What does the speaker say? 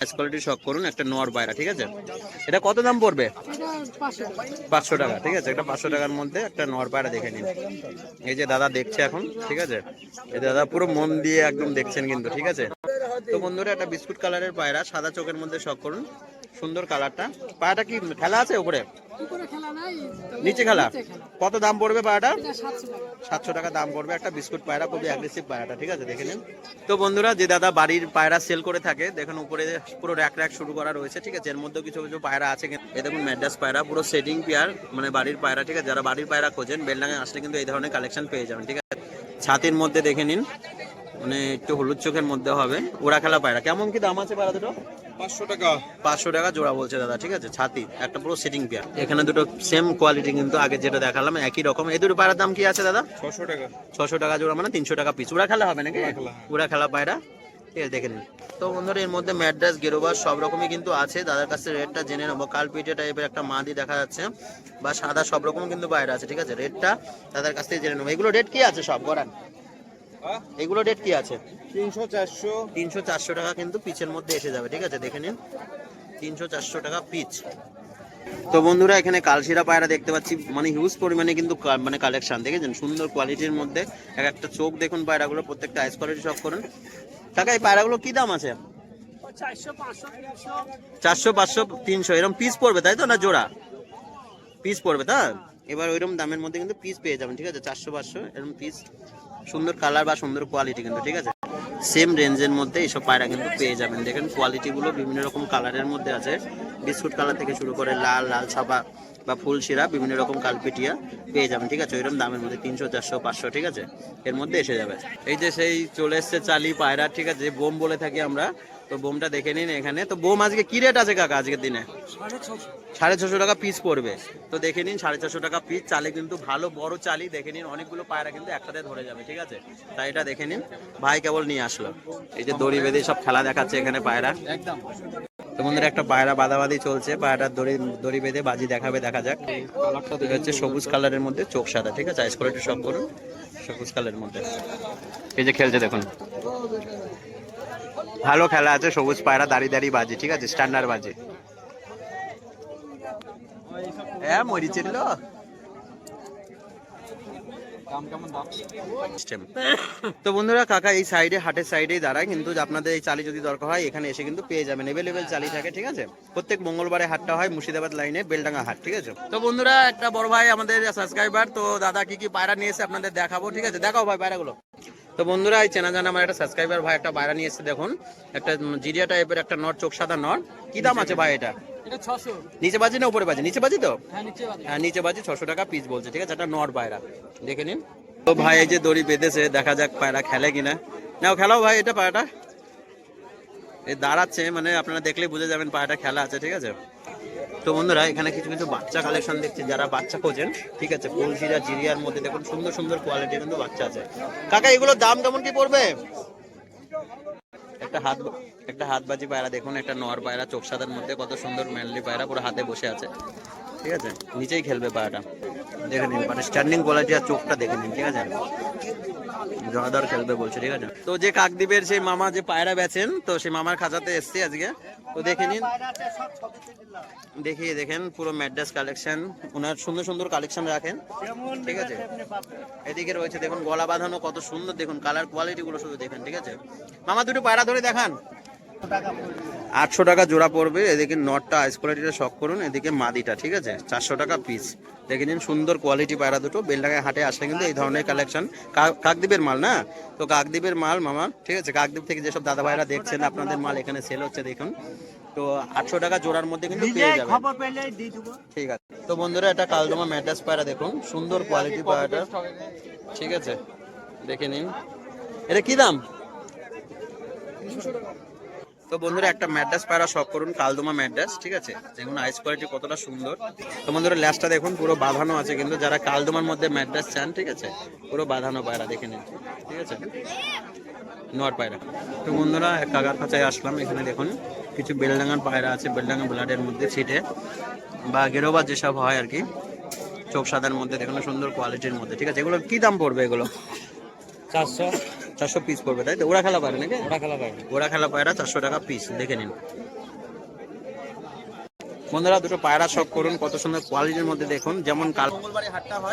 Quality শখ করুন, একটা নর বাইরা, ঠিক আছে? এটা কত দাম পড়বে? পাঁচশো টাকা, ঠিক আছে? একটা পাঁচশো টাকার মধ্যে একটা নর পায়রা দেখে নিন। এই যে দাদা দেখছে এখন, ঠিক আছে? এই দাদা পুরো মন দিয়ে একদম দেখছেন কিন্তু, ঠিক আছে? তো বন্ধুরা, একটা বিস্কুট কালারের পায়রা, সাদা চোখের মধ্যে শখ করুন। সুন্দর কালারটা পায়রাটা কি খেলা আছে উপরে? নিচে খেলা? কত দাম পড়বে পায়রাটা সাতশো টাকা। দাম পড়বে একটা বিস্কুট পায়রা খুবই অ্যাগ্রেসিভ পায়রাটা ঠিক আছে? দেখে নিন। তো বন্ধুরা যে দাদা বাড়ির পায়রা সেল করে থাকে দেখুন উপরে পুরো র্যাক র্যাক শুরু করা রয়েছে ঠিক আছে? এর মধ্যেও কিছু কিছু পায়রা আছে এই দেখুন ম্যাড্রাস পায়রা পুরো সেটিং পেয়ার মানে বাড়ির পায়রা ঠিক আছে? যারা বাড়ির পায়রা খোঁজেন বেলডাঙে আসলে কিন্তু এই ধরনের কালেকশন পেয়ে যাবেন ঠিক আছে? ছাতির মধ্যে দেখে নিন মানে একটু হলুদ চোখের মধ্যে হবে। ওরা খেলা পায়রা কেমন কি দাম আছে পায়রা দুটো? পাঁচশো টাকা। পাঁচশো টাকা জোড়া বলছে দাদা ঠিক আছে? ছাতি একটা পুরো সেটিং পেয়ার এখানে দুটো সেম কোয়ালিটি কিন্তু আগে যেটা দেখালাম একই রকম। এই দুটো পায়রার দাম কি আছে দাদা? ছশো টাকা। ছশো টাকা জোড়া মানে তিনশো টাকা পিস উড়া খেলা হবে নাকি? উড়া খেলা, পায়রা? ঠিক আছে দেখে নিন। তো বন্ধুরা এর মধ্যে ম্যাড্রাস গেরোবার সব রকমই কিন্তু আছে। দাদার কাছে রেটটা জেনে নেব। কালপিটে টাইপের একটা মাদি দেখা যাচ্ছে বা সাদা সব রকম কিন্তু পায়রা আছে ঠিক আছে? রেটটা দাদার কাছ থেকে জেনে নেব। এগুলো রেট কি আছে সব? গড়ান এগুলো রেট কি আছে? তিনশো চারশো। তিনশো চারশো টাকা কিন্তু পিচের মধ্যে এসে যাবে ঠিক আছে? দেখে নিন। তিনশো চারশো টাকা পিচ। তো বন্ধুরা এখানে কালশিরা পায়রা দেখতে পাচ্ছি। মানে হিউজ পরিমাণে কিন্তু কা- মানে কালেকশন দেখেছেন? সুন্দর কোয়ালিটির মধ্যে। এক একটা চোখ দেখুন পায়রাগুলো প্রত্যেকটা আইস কোয়ালিটি সব করুন। টাকা এই পায়রাগুলো কি দাম আছে? চারশো পাঁচশো তিনশো। এরকম পিস পড়বে তাই তো? না জোড়া? পিস পড়বে তা এবার ওইরকম দামের মধ্যে কিন্তু পিস পেয়ে যাবেন, ঠিক আছে? চারশো, পাঁচশো, এরকম পিস সুন্দর কালার বা সুন্দর কোয়ালিটি কিন্তু, ঠিক আছে? সেম রেঞ্জের মধ্যে এইসব পায়রা কিন্তু পেয়ে যাবেন। দেখেন কোয়ালিটিগুলো বিভিন্ন রকম কালারের মধ্যে আছে। বিস্কুট কালার থেকে শুরু করে লাল লাল ছাপা বা ফুল শিরা বিভিন্ন রকম কালপিটিয়া পেয়ে যাবেন, ঠিক আছে? ওইরকম দামের মধ্যে তিনশো, চারশো, পাঁচশো, ঠিক আছে? এর মধ্যে এসে যাবে। এই যে সেই চলে এসছে চালি পায়রা, ঠিক আছে? বোম বলে থাকি আমরা তো বোমটা দেখে নিন এখানে। তো বোম আজকে কি রেট আছে কাকা আজকের দিনে? সাড়ে ছশো। টাকা পিস পড়বে। তো দেখে নিন সাড়ে ছশো টাকা পিস চালে কিন্তু ভালো বড় চালি দেখে নিন। অনেকগুলো পায়রা কিন্তু একসাথে ধরে যাবে ঠিক আছে? তাই এটা দেখে নিন। ভাই কেবল নিয়ে আসলো। এই যে দড়ি বেঁধে সব খেলা দেখাচ্ছে এখানে পায়রা। একদম। তো বন্ধুরা একটা পায়রা বাদাবাদি চলছে। পায়রাটার দড়ি দড়ি বেঁধে বাজি দেখাবে দেখা যাক। কালারটা হচ্ছে সবুজ কালারের মধ্যে চোখ সাদা ঠিক আছে? আইস করে একটু সব করুন। সবুজ কালারের মধ্যে। এই যে খেলছে দেখুন। ভালো খেলা আছে, সবুজ পায়রা দাঁড়িয়ে দাঁড়িয়ে বাজে, ঠিক আছে? স্ট্যান্ডার্ড বাজে। হ্যাঁ মরি চিনল দাম কেমন দাম? সিস্টেম তো বন্ধুরা, কাকা এই সাইডে হাটের সাইডেই দাঁড়ায়, কিন্তু আপনাদের এই চালি যদি দরকার হয়, এখানে এসে কিন্তু পেয়ে যাবেন। এভেলেবেল চালি থাকে, ঠিক আছে? প্রত্যেক মঙ্গলবারে হাটটা হয়, মুর্শিদাবাদ লাইনে বেলডাঙ্গা হাট, ঠিক আছে? তো বন্ধুরা, একটা বড় ভাই আমাদের সাবস্ক্রাইবার তো দাদা কি কি পায়রা নিয়ে এসে আপনাদের দেখাবো, ঠিক আছে? দেখাও ভাই পায়রাগুলো। তো বন্ধুরা এই চেনা জানা আমার একটা সাবস্ক্রাইবার ভাই একটা পায়রা নিয়ে এসে দেখুন। একটা জিরিয়া টাইপের একটা নট চোখ সাদা নট কি দাম আছে ভাই এটা? নিচে বাজি না উপরে বাজি? নিচে বাজি তো? হ্যাঁ নিচে হ্যাঁ বাজি ছশো টাকা পিস বলছে ঠিক আছে? একটা নট পায়রা দেখে নিন। তো ভাই এই যে দড়ি বেঁধেছে দেখা যাক পায়রা খেলে কিনা। নাও খেলাও ভাই এটা পায়রাটা। এই দাঁড়াচ্ছে মানে আপনারা দেখলেই বুঝে যাবেন পায়রাটা খেলা আছে ঠিক আছে? তো বন্ধুরা, এখানে কিছু কিছু বাচ্চা কালেকশন দেখছি, যারা বাচ্চা খোঁজেন, ঠিক আছে? কলসিরা, জিরিয়ার মধ্যে দেখুন, সুন্দর সুন্দর কোয়ালিটি কিন্তু বাচ্চা আছে। কাকা, এগুলোর দাম কেমন কি পড়বে? একটা হাত, একটা হাতবাজি পায়রা দেখুন, একটা নর পায়রা, চোখ সাদার মধ্যে কত সুন্দর ম্যানলি পায়রা, পুরো হাতে বসে আছে। ঠিক আছে? নিচেই খেলবে পায়রাটা। দেখে নিন মানে স্ট্যান্ডিং কোয়ালিটি আর চোখটা দেখে নিন, ঠিক আছে? জনাদার খেলবে বলছে, ঠিক আছে? তো যে কাকদ্বীপের সেই মামা যে পায়রা বেচেন তো সেই মামার খাঁচাতে এসছি আজকে। তো দেখে নিন। দেখিয়ে দেখেন পুরো ম্যাড্রাস কালেকশন। ওনার সুন্দর সুন্দর কালেকশন রাখেন। ঠিক আছে? এদিকে রয়েছে, দেখুন, গলা বাঁধানো কত সুন্দর, দেখুন, কালার কোয়ালিটি গুলো শুধু দেখেন, ঠিক আছে? মামা, দুটো পায়রা ধরে দেখান। আটশো টাকা জোড়া পড়বে। এদিকে নটটা আইস কোয়ালিটিটা শখ করুন। এদিকে মাদিটা ঠিক আছে? চারশো টাকা পিস দেখে নিন সুন্দর কোয়ালিটি পায়রা দুটো। বেলডাঙ্গায় হাটে আসলে কিন্তু এই ধরনের কালেকশন কাকদ্বীপের মাল না? তো কাকদ্বীপের মাল মামা ঠিক আছে? কাকদ্বীপ থেকে যেসব দাদা ভাইরা দেখছেন আপনাদের মাল এখানে সেল হচ্ছে দেখুন। তো আটশো টাকা জোড়ার মধ্যে কিন্তু পেয়ে যাবেন। ঠিক আছে। তো বন্ধুরা এটা কালদমা ম্যাট্রাস পায়রা দেখুন। সুন্দর কোয়ালিটি পায়রাটা। ঠিক আছে? দেখে নিন। এটা কি দাম? তো বন্ধুরা, একটা ম্যাড্রাস পায়রা শখ করুন, কালদমা ম্যাড্রাস ঠিক আছে? দেখুন আইস কোয়ালিটি কতটা সুন্দর। তো বন্ধুরা ল্যাসটা দেখুন, পুরো বাঁধানো আছে, কিন্তু যারা কালদমার মধ্যে ম্যাড্রাস চান, ঠিক আছে? পুরো বাঁধানো পায়রা দেখে নিন, ঠিক আছে? নোয়ার পায়রা। তো বন্ধুরা কাকার খাঁচায় আসলাম, এখানে দেখুন, কিছু বেলডাঙ্গার পায়রা আছে, বেলডাঙ্গা ব্লাডের মধ্যে ছিটে, বা গেরোবা যেসব হয় আর কি, চোখ সাদার মধ্যে, দেখুন, সুন্দর কোয়ালিটির মধ্যে, ঠিক আছে? এগুলো কি দাম পড়বে এগুলো? চারশো। চারশো পিস পড়বে তাই তো? ওরা খেলা পারে নাকি? ওরা খেলা পায় ওরা খেলা পায়রা চারশো টাকা পিস দেখে নিন। বন্ধুরা দুটো পায়রা শখ করুন কত সুন্দর কোয়ালিটির মধ্যে দেখুন। যেমন কাল মঙ্গলবারে হাটটা হয়